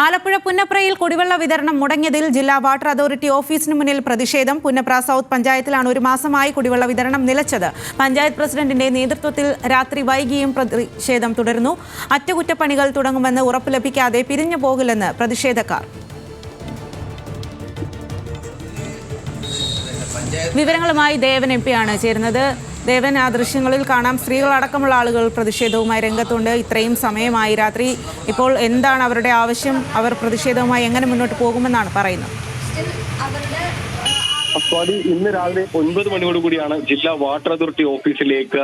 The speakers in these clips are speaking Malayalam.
ആലപ്പുഴ പുന്നപ്രയിൽ കുടിവെള്ള വിതരണം മുടങ്ങിയതിൽ ജില്ലാ വാട്ടർ അതോറിറ്റി ഓഫീസിന് മുന്നിൽ പ്രതിഷേധം. പുന്നപ്ര സൗത്ത് പഞ്ചായത്തിലാണ് ഒരു മാസമായി കുടിവെള്ള വിതരണം നിലച്ചത്. പഞ്ചായത്ത് പ്രസിഡന്റിന്റെ നേതൃത്വത്തിൽ രാത്രി വൈകിയും പ്രതിഷേധം തുടരുന്നു. അറ്റകുറ്റപ്പണികൾ തുടങ്ങുമെന്ന് ഉറപ്പ് ലഭിക്കാതെ പിരിഞ്ഞു പോകില്ലെന്ന് പ്രതിഷേധക്കാർ. വിവരങ്ങളുമായി ദേവൻ എം പിയാണ് ചേരുന്നത്. ദേവൻ ആ ദൃശ്യങ്ങളിൽ കാണാം സ്ത്രീകളടക്കമുള്ള ആളുകൾ പ്രതിഷേധവുമായി രംഗത്തുണ്ട്. ഇത്രയും സമയമായി രാത്രി ഇപ്പോൾ എന്താണ് അവരുടെ ആവശ്യം? അവർ പ്രതിഷേധവുമായി എങ്ങനെ മുന്നോട്ട് പോകുമെന്നാണ് പറയുന്നത്. സ്വാതി ഇന്ന് രാവിലെ ഒൻപത് മണിയോട് കൂടിയാണ് ജില്ലാ വാട്ടർ അതോറിറ്റി ഓഫീസിലേക്ക്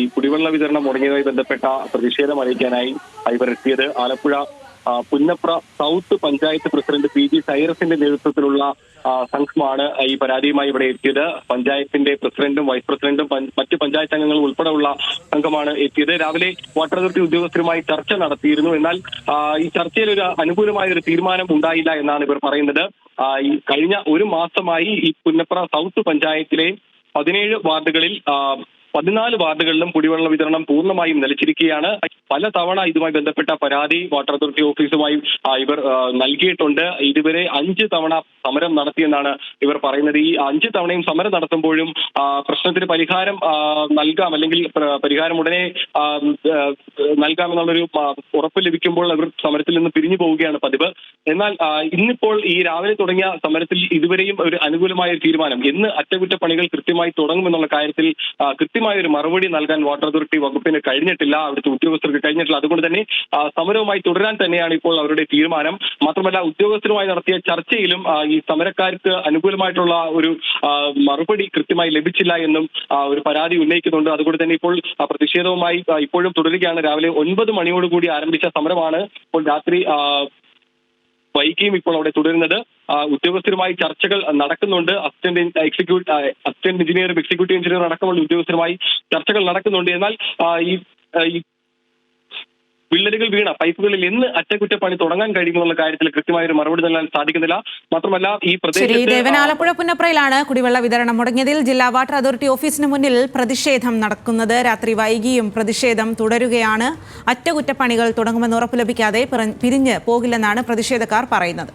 ഈ കുടിവെള്ള വിതരണം മുടങ്ങിയതുമായി ബന്ധപ്പെട്ട പ്രതിഷേധം അറിയിക്കാനായി ഇവർ എത്തിയത് Alappuzha Punnapra south panchayat president P G സൈറസിന്റെ നേതൃത്വത്തിലുള്ള സംഘമാണ് ഈ പരാതിയുമായി ഇവിടെ എത്തിയത്. പഞ്ചായത്തിന്റെ പ്രസിഡന്റും വൈസ് പ്രസിഡന്റും മറ്റ് പഞ്ചായത്ത് അംഗങ്ങളും ഉൾപ്പെടെയുള്ള സംഘമാണ് എത്തിയത്. രാവിലെ വാട്ടർ അതോറിറ്റി ഉദ്യോഗസ്ഥരുമായി ചർച്ച നടത്തിയിരുന്നു. എന്നാൽ ഈ ചർച്ചയിൽ ഒരു അനുകൂലമായ ഒരു തീരുമാനം ഉണ്ടായില്ല എന്നാണ് ഇവർ പറയുന്നത്. ഈ കഴിഞ്ഞ ഒരു മാസമായി ഈ പുന്നപ്ര സൗത്ത് പഞ്ചായത്തിലെ പതിനേഴ് വാർഡുകളിൽ പതിനാല് വാർഡുകളിലും കുടിവെള്ള വിതരണം പൂർണമായും നിലച്ചിരിക്കുകയാണ്. പല തവണ ഇതുമായി ബന്ധപ്പെട്ട പരാതി വാട്ടർ അതോറിറ്റി ഓഫീസുമായി ഇവർ നൽകിയിട്ടുണ്ട്. ഇതുവരെ അഞ്ച് തവണ സമരം നടത്തിയെന്നാണ് ഇവർ പറയുന്നത്. ഈ അഞ്ച് തവണയും സമരം നടത്തുമ്പോഴും പ്രശ്നത്തിന് പരിഹാരം നൽകാം. അല്ലെങ്കിൽ പരിഹാരം ഉടനെ നൽകാമെന്നുള്ളൊരു ഉറപ്പ് ലഭിക്കുമ്പോൾ അവർ സമരത്തിൽ നിന്ന് പിരിഞ്ഞു പോവുകയാണ് പതിവ്. എന്നാൽ ഇന്നിപ്പോൾ ഈ രാവിലെ തുടങ്ങിയ സമരത്തിൽ ഇതുവരെയും ഒരു അനുകൂലമായ തീരുമാനം. എന്ന് അറ്റകുറ്റപ്പണികൾ കൃത്യമായി തുടങ്ങുമെന്നുള്ള കാര്യത്തിൽ ആ, കൃത്യമായ ഒരു മറുപടി നൽകാൻ വാട്ടർ അതോറിറ്റി വകുപ്പിന് കഴിഞ്ഞിട്ടില്ല അവിടുത്തെ ഉദ്യോഗസ്ഥർക്ക് കഴിഞ്ഞിട്ടില്ല. അതുകൊണ്ട് തന്നെ സമരവുമായി തുടരാൻ തന്നെയാണ് ഇപ്പോൾ അവരുടെ തീരുമാനം. മാത്രമല്ല ഉദ്യോഗസ്ഥരുമായി നടത്തിയ ചർച്ചയിലും ഈ സമരക്കാർക്ക് അനുകൂലമായിട്ടുള്ള ഒരു മറുപടി കൃത്യമായി ലഭിച്ചില്ല എന്നും ഒരു പരാതി ഉന്നയിക്കുന്നുണ്ട്. അതുകൊണ്ട് തന്നെ ഇപ്പോൾ പ്രതിഷേധവുമായി ഇപ്പോഴും തുടരുകയാണ്. രാവിലെ ഒൻപത് മണിയോടുകൂടി ആരംഭിച്ച സമരമാണ്. ഇപ്പോൾ രാത്രി വൈകിയും ഇപ്പോൾ അവിടെ തുടരുന്നത്. ഉദ്യോഗസ്ഥരുമായി ചർച്ചകൾ നടക്കുന്നുണ്ട്. അസിസ്റ്റന്റ് എക്സിക്യൂട്ട് അസിസ്റ്റന്റ് എഞ്ചിനീയറും എക്സിക്യൂട്ടീവ് എഞ്ചിനീയറും അടക്കമുള്ള ഉദ്യോഗസ്ഥരുമായി ചർച്ചകൾ നടക്കുന്നുണ്ട്. എന്നാൽ ഈ വിള്ളലുകൾ വീണ പൈപ്പുകളിൽ എന്ന് അറ്റകുറ്റപ്പണി തുടങ്ങാൻ കഴിയുമെന്നുള്ള കാര്യത്തിൽ കൃത്യമായ ഒരു മറുപടി നൽകാൻ സാധിക്കുന്നില്ല. മാത്രമല്ല ഈ പ്രദേശത്ത് ആലപ്പുഴ പുന്നപ്രയിലാണ് കുടിവെള്ള വിതരണം മുടങ്ങിയതിൽ ജില്ലാ വാട്ടർ അതോറിറ്റി ഓഫീസിന് മുന്നിൽ പ്രതിഷേധം നടക്കുന്നത്. രാത്രി വൈകിയും പ്രതിഷേധം തുടരുകയാണ്. അറ്റകുറ്റപ്പണികൾ തുടങ്ങുമെന്ന് ഉറപ്പ് ലഭിക്കാതെ പിരിഞ്ഞ് പോകില്ലെന്നാണ് പ്രതിഷേധക്കാർ പറയുന്നത്.